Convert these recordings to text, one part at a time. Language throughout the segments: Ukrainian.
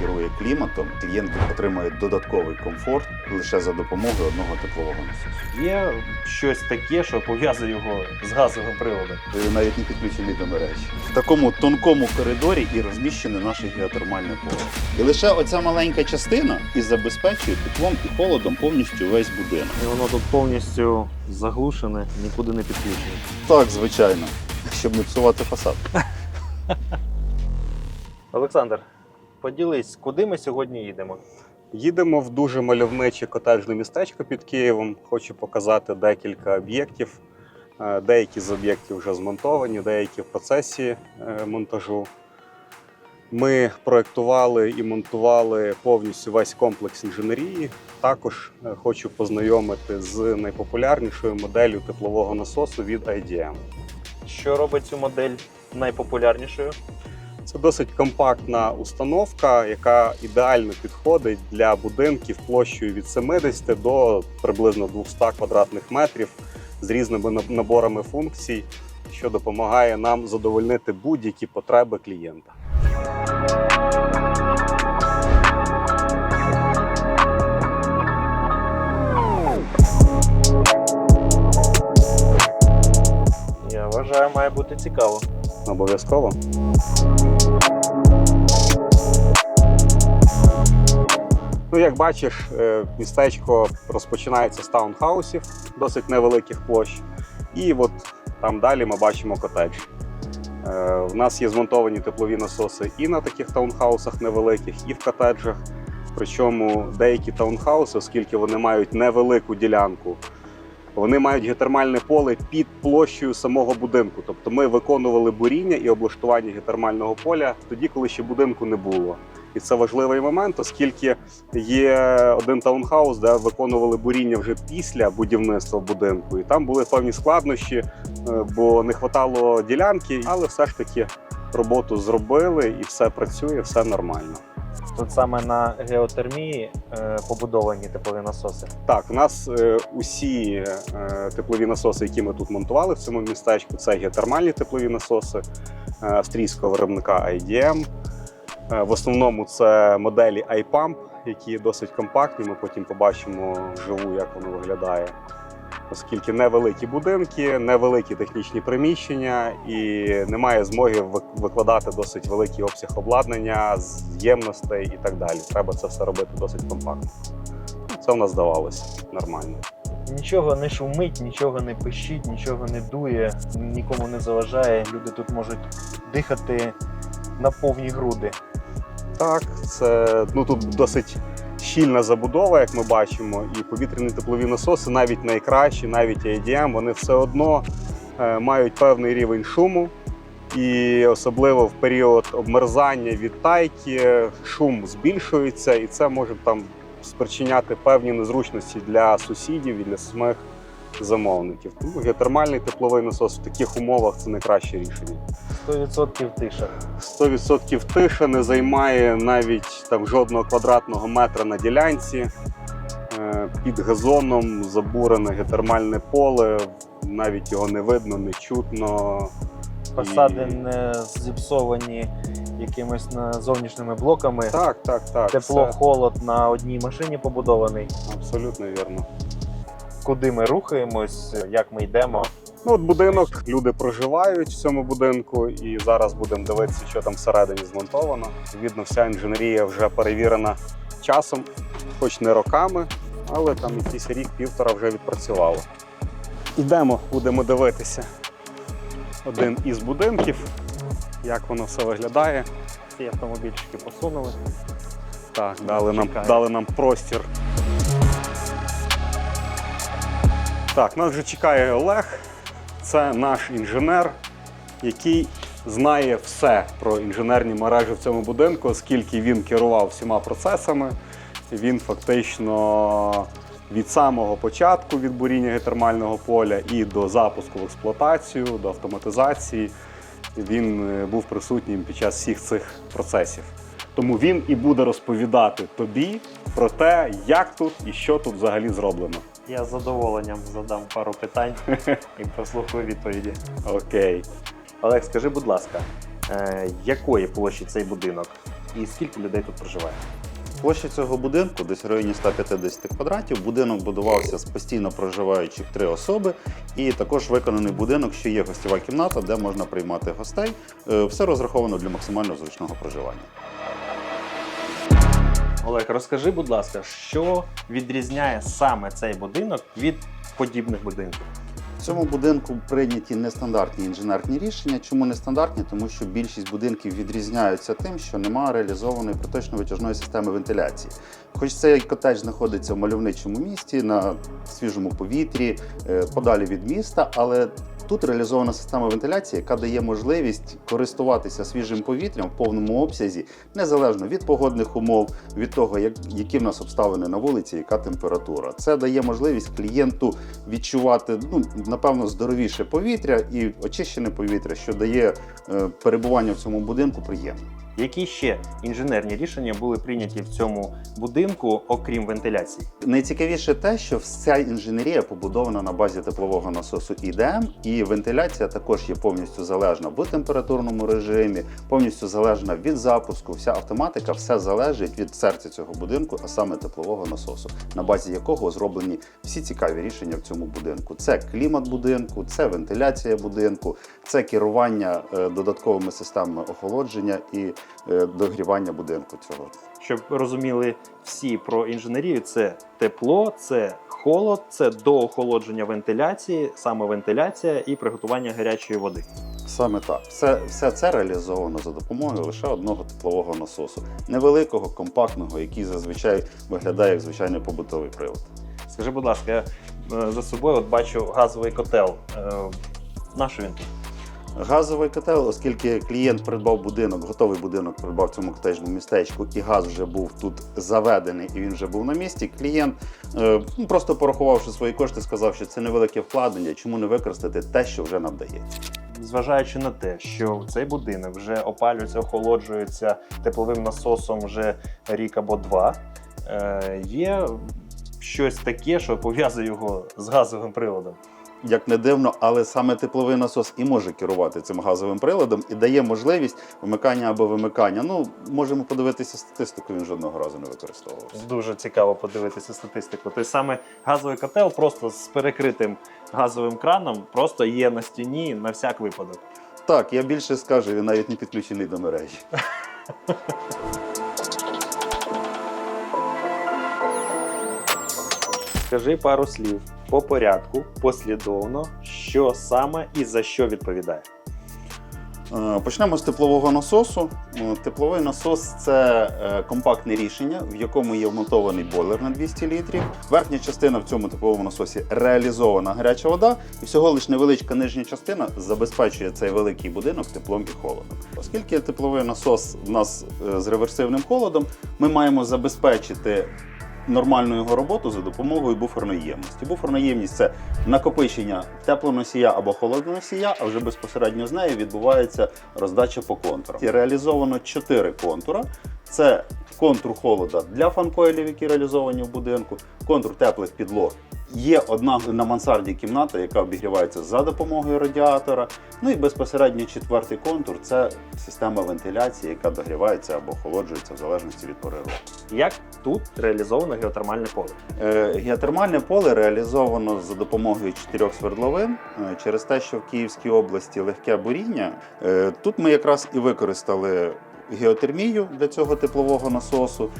керує кліматом, клієнти отримують додатковий комфорт лише за допомогою одного теплового насосу. Є щось таке, що пов'язує його з газовим приводом. Ви навіть не підключені до мережі. В такому тонкому коридорі і розміщене наше геотермальне поле. І лише оця маленька частина і забезпечує теплом і холодом повністю весь будинок. І воно тут повністю заглушене, нікуди не підключене. Так, звичайно, щоб не псувати фасад. Олександр, поділись, куди ми сьогодні їдемо? Їдемо в дуже мальовниче котеджне містечко під Києвом. Хочу показати декілька об'єктів. Е, Деякі з об'єктів вже змонтовані, деякі в процесі е, монтажу. Ми проєктували і монтували повністю весь комплекс інженерії. Також е, хочу познайомити з найпопулярнішою моделлю теплового насосу від IDM. Що робить цю модель найпопулярнішою? Це досить компактна установка, яка ідеально підходить для будинків площею від 70 до приблизно 200 квадратних метрів з різними наборами функцій, що допомагає нам задовольнити будь-які потреби клієнта. Я вважаю, має бути цікаво. Обов'язково. Ну, як бачиш, е, містечко розпочинається з таунхаусів, досить невеликих площ. І от там далі ми бачимо котедж. Е, У нас є змонтовані теплові насоси і на таких таунхаусах невеликих, і в котеджах. Причому деякі таунхауси, оскільки вони мають невелику ділянку, вони мають геотермальне поле під площею самого будинку. Тобто ми виконували буріння і облаштування геотермального поля тоді, коли ще будинку не було. І це важливий момент, оскільки є один таунхаус, де виконували буріння вже після будівництва будинку, і там були певні складнощі, е, бо не вистачало ділянки, але все ж таки роботу зробили і все працює, все нормально. Тут саме на геотермії е, побудовані теплові насоси. Так, у нас е, усі е, теплові насоси, які ми тут монтували в цьому містечку, це геотермальні теплові насоси австрійського виробника IDM. В основному це моделі iPump, які досить компактні. Ми потім побачимо вживу, як воно виглядає. Оскільки невеликі будинки, невеликі технічні приміщення і немає змоги викладати досить великий обсяг обладнання, з ємностей і так далі. Треба це все робити досить компактно. Це в нас здавалося нормально. Нічого не шумить, нічого не пищить, нічого не дує, нікому не заважає. Люди тут можуть дихати на повні груди. Так, це ну тут досить щільна забудова, як ми бачимо, і повітряні теплові насоси, навіть найкращі, навіть IDM, вони все одно е, мають певний рівень шуму. І особливо в період обмерзання відтайки шум збільшується, і це може там спричиняти певні незручності для сусідів і для самих замовників. Тому геотермальний тепловий насос в таких умовах це найкраще рішення. 100% тиша. 100% тиша не займає навіть там жодного квадратного метра на ділянці. Е, Під газоном забурене геотермальне поле, навіть його не видно, не чутно. Фасади І- не зіпсовані якимись зовнішніми блоками. Так, так, так. Тепло, все холод на одній машині побудований. абсолютно вірно. Куди ми рухаємось, як ми йдемо. Ну, от будинок, люди проживають в цьому будинку, і зараз будемо дивитися, що там всередині змонтовано. Відповідно, вся інженерія вже перевірена часом, хоч не роками, але там якийсь рік-півтора вже відпрацювало. Йдемо, будемо дивитися один із будинків, як воно все виглядає. Ці автомобільчики посунули. Так, дали нам, дали нам простір. Так, нас вже чекає Олег. Це наш інженер, який знає все про інженерні мережі в цьому будинку, оскільки він керував всіма процесами. Він фактично від самого початку від буріння геотермального поля і до запуску в експлуатацію, до автоматизації. Він е, був присутнім під час всіх цих процесів. Тому він і буде розповідати тобі про те, як тут і що тут взагалі зроблено. Я з задоволенням задам пару питань і прослухаю відповіді. Окей. Олег, скажи, будь ласка, е, якої площі цей будинок? і скільки людей тут проживає? Площа цього будинку десь в районі 150 квадратів. Будинок будувався з постійно проживаючих три особи, і також виконаний будинок, що є гостєва кімната, де можна приймати гостей. Е, Все розраховано для максимально зручного проживання. Олег, розкажи, будь ласка, що відрізняє саме цей будинок від подібних будинків? Цьому будинку прийняті нестандартні інженерні рішення. Чому нестандартні? Тому що більшість будинків відрізняються тим, що немає реалізованої проточно-витяжної системи вентиляції. Хоч цей котедж знаходиться в мальовничому місті на свіжому повітрі, е, подалі від міста, але тут реалізована система вентиляції, яка дає можливість користуватися свіжим повітрям в повному обсязі, незалежно від погодних умов, від того, як, які в нас обставини на вулиці, яка температура. Це дає можливість клієнту відчувати ну, напевно здоровіше повітря і очищене повітря, що дає е, перебування в цьому будинку приємно. Які ще інженерні рішення були прийняті в цьому будинку, окрім вентиляції? Найцікавіше те, що вся інженерія побудована на базі теплового насосу ІДМ, і вентиляція також є повністю залежна в температурному режимі, повністю залежна від запуску. Вся автоматика, все залежить від серця цього будинку, а саме теплового насосу, на базі якого зроблені всі цікаві рішення в цьому будинку. Це клімат будинку, це вентиляція будинку, це керування е, додатковими системами охолодження і догрівання будинку цього. Щоб розуміли всі про інженерію, це тепло, це холод, це доохолодження вентиляції, саме вентиляція і приготування гарячої води. Саме так. Все, все це реалізовано за допомогою лише одного теплового насосу, невеликого, компактного, який зазвичай виглядає як звичайний побутовий прилад. Скажи, будь ласка, я е, за собою от бачу газовий котел. Е, На що він тут? Газовий котел, оскільки клієнт придбав будинок, готовий будинок придбав в цьому котежному містечку, і газ вже був тут заведений і він вже був на місці. Клієнт, е, ну, просто порахувавши свої кошти, сказав, що це невелике вкладення, чому не використати те, що вже нам дається. Зважаючи на те, що цей будинок вже опалюється, охолоджується тепловим насосом вже рік або два, е, є щось таке, що пов'язує його з газовим приладом. Як не дивно, але саме тепловий насос і може керувати цим газовим приладом і дає можливість вмикання або вимикання. Ну, можемо подивитися статистику, він жодного разу не використовувався. Дуже цікаво подивитися статистику. Тобто саме газовий котел просто з перекритим газовим краном просто є на стіні на всяк випадок. Так, я більше скажу, він навіть не підключений до мережі. Скажи пару слів по порядку, послідовно, що саме і за що відповідає. Е, Почнемо з теплового насосу. Е, Тепловий насос це е, компактне рішення, в якому є вмонтований бойлер на 200 літрів. Верхня частина в цьому тепловому насосі реалізована гаряча вода, і всього лише невеличка нижня частина забезпечує цей великий будинок теплом і холодом. Оскільки тепловий насос в нас з реверсивним холодом, ми маємо забезпечити нормальну його роботу за допомогою буферної ємності. Буферна ємність це накопичення теплоносія або холодоносія, а вже безпосередньо з нею відбувається роздача по контурам. Реалізовано чотири контура. Це контур холода для фанкоїлів, які реалізовані в будинку, контур теплих підлог. Є одна на мансарді кімната, яка обігрівається за допомогою радіатора. Ну і безпосередньо четвертий контур це система вентиляції, яка догрівається або охолоджується в залежності від пори року. Як тут реалізовано геотермальне поле? Е, Геотермальне поле реалізовано за допомогою чотирьох свердловин Е, через те, що в Київській області легке буріння. е, Тут ми якраз і використали геотермію для цього теплового насосу.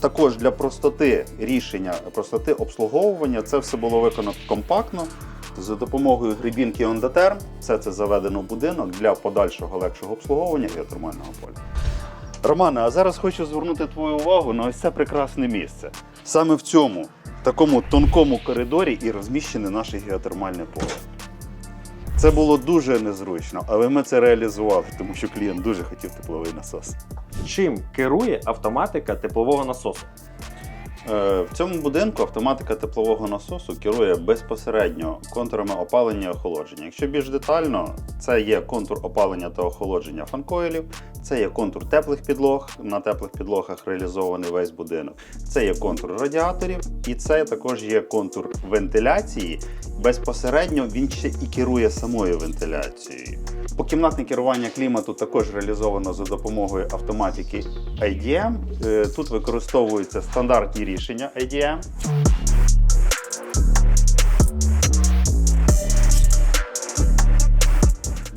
Також для простоти рішення, простоти обслуговування це все було виконано компактно. За допомогою грибінки Ондатерм все це заведено в будинок для подальшого легшого обслуговування геотермального поля. Романе, а зараз хочу звернути твою увагу на ось це прекрасне місце. Саме в цьому такому тонкому коридорі і розміщене наше геотермальне поле. Це було дуже незручно, але ми це реалізували, тому що клієнт дуже хотів тепловий насос. Чим керує автоматика теплового насосу? Е, В цьому будинку автоматика теплового насосу керує безпосередньо контурами опалення і охолодження. Якщо більш детально, це є контур опалення та охолодження фанкоїлів, це є контур теплих підлог. На теплих підлогах реалізований весь будинок. Це є контур радіаторів, і це також є контур вентиляції. Безпосередньо він ще і керує самою вентиляцією. Покімнатне керування клімату також реалізовано за допомогою автоматики IDM. Е, Тут використовуються стандартні рішення IDM.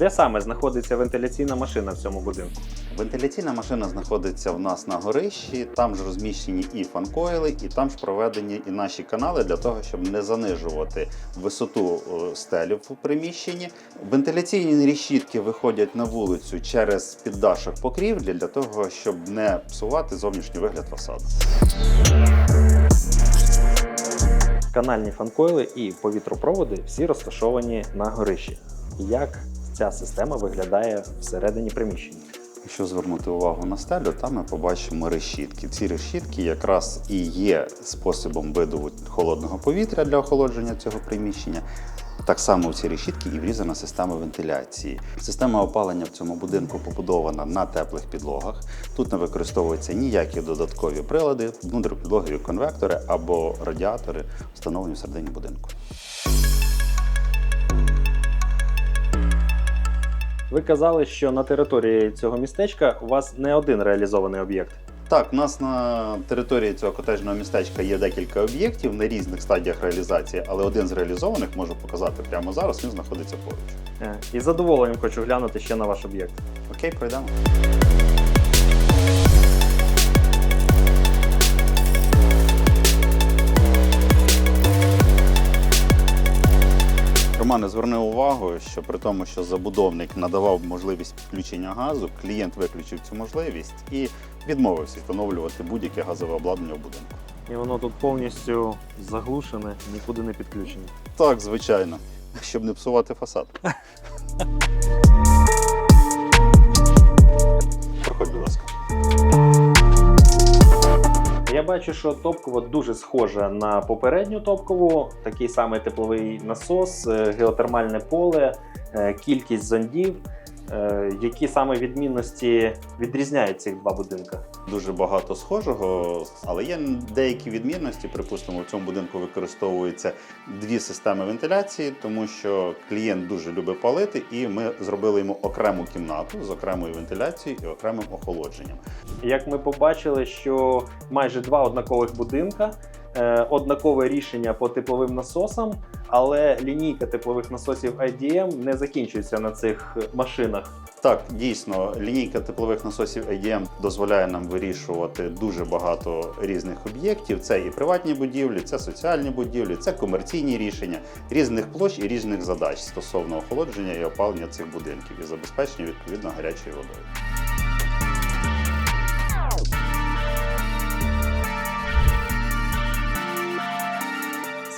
Де саме знаходиться вентиляційна машина в цьому будинку? Вентиляційна машина знаходиться в нас на горищі, там ж розміщені і фанкоїли, і там ж проведені і наші канали для того, щоб не занижувати висоту е, стелі в приміщенні. Вентиляційні решітки виходять на вулицю через піддашок покрівлі для того, щоб не псувати зовнішній вигляд фасаду. Канальні фанкойли і повітропроводи всі розташовані на горищі. Як ця система виглядає всередині приміщення? Якщо звернути увагу на стелю, там ми побачимо решітки. Ці решітки якраз і є способом видову холодного повітря для охолодження цього приміщення. Так само в ці решітки і врізана система вентиляції. Система опалення в цьому будинку побудована на теплих підлогах. Тут не використовуються ніякі додаткові прилади, внутріпідлогові конвектори або радіатори, встановлені всередині будинку. Ви казали, що на території цього містечка у вас не один реалізований об'єкт. Так, у нас на території цього котежного містечка є декілька об'єктів на різних стадіях реалізації, але один з реалізованих можу показати прямо зараз. Він знаходиться поруч. Е, І задоволенням хочу глянути ще на ваш об'єкт. Окей, пройдемо. Романе, зверни увагу, що при тому, що забудовник надавав можливість підключення газу, клієнт виключив цю можливість і відмовився встановлювати будь-яке газове обладнання в будинку. І воно тут повністю заглушене, нікуди не підключене. Так, звичайно, щоб не псувати фасад. Проходь, будь ласка. Я бачу, що топкова дуже схожа на попередню топкову, такий самий тепловий насос, е, геотермальне поле, е, кількість зондів. Е, Які саме відмінності відрізняють цих два будинки? Дуже багато схожого, але є деякі відмінності. Припустимо, в цьому будинку використовуються дві системи вентиляції, тому що клієнт дуже любить палити, і ми зробили йому окрему кімнату з окремою вентиляцією і окремим охолодженням. Як ми побачили, що майже два однакових будинка, е, однакове рішення по тепловим насосам, але лінійка теплових насосів IDM не закінчується на цих машинах. Так, дійсно, лінійка теплових насосів ADM дозволяє нам вирішувати дуже багато різних об'єктів. Це і приватні будівлі, це соціальні будівлі, це комерційні рішення різних площ і різних задач стосовно охолодження і опалення цих будинків і забезпечення відповідно гарячою водою.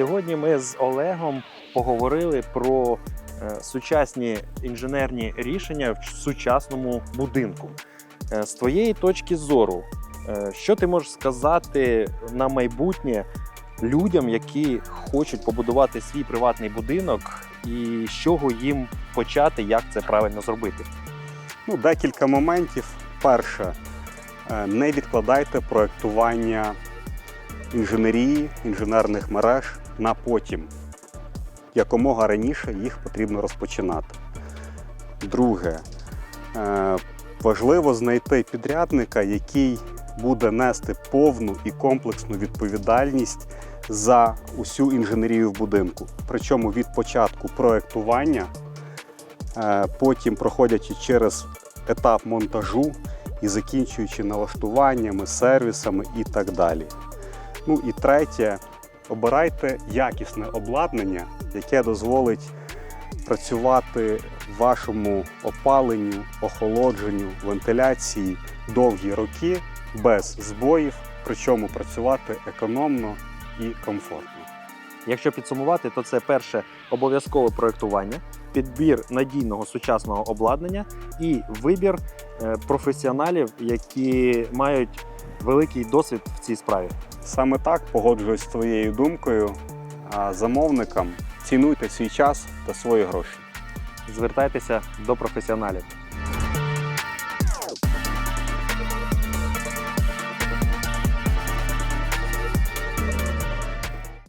Сьогодні ми з Олегом поговорили про е, сучасні інженерні рішення в сучасному будинку. Е, З твоєї точки зору, е, що ти можеш сказати на майбутнє людям, які хочуть побудувати свій приватний будинок, і з чого їм почати, як це правильно зробити? Ну, декілька моментів. Перше, не відкладайте проектування інженерії, інженерних мереж на потім. Якомога раніше їх потрібно розпочинати. Друге, е, важливо знайти підрядника, який буде нести повну і комплексну відповідальність за усю інженерію в будинку. Причому від початку проектування, е, потім проходячи через етап монтажу і закінчуючи налаштуваннями, сервісами і так далі. Ну і третє, обирайте якісне обладнання, яке дозволить працювати вашому опаленню, охолодженню, вентиляції довгі роки без збоїв, причому працювати економно і комфортно. Якщо підсумувати, то це перше обов'язкове проектування, підбір надійного сучасного обладнання і вибір е, професіоналів, які мають великий досвід в цій справі. Саме так погоджуюсь з твоєю думкою. А замовникам цінуйте свій час та свої гроші. Звертайтеся до професіоналів.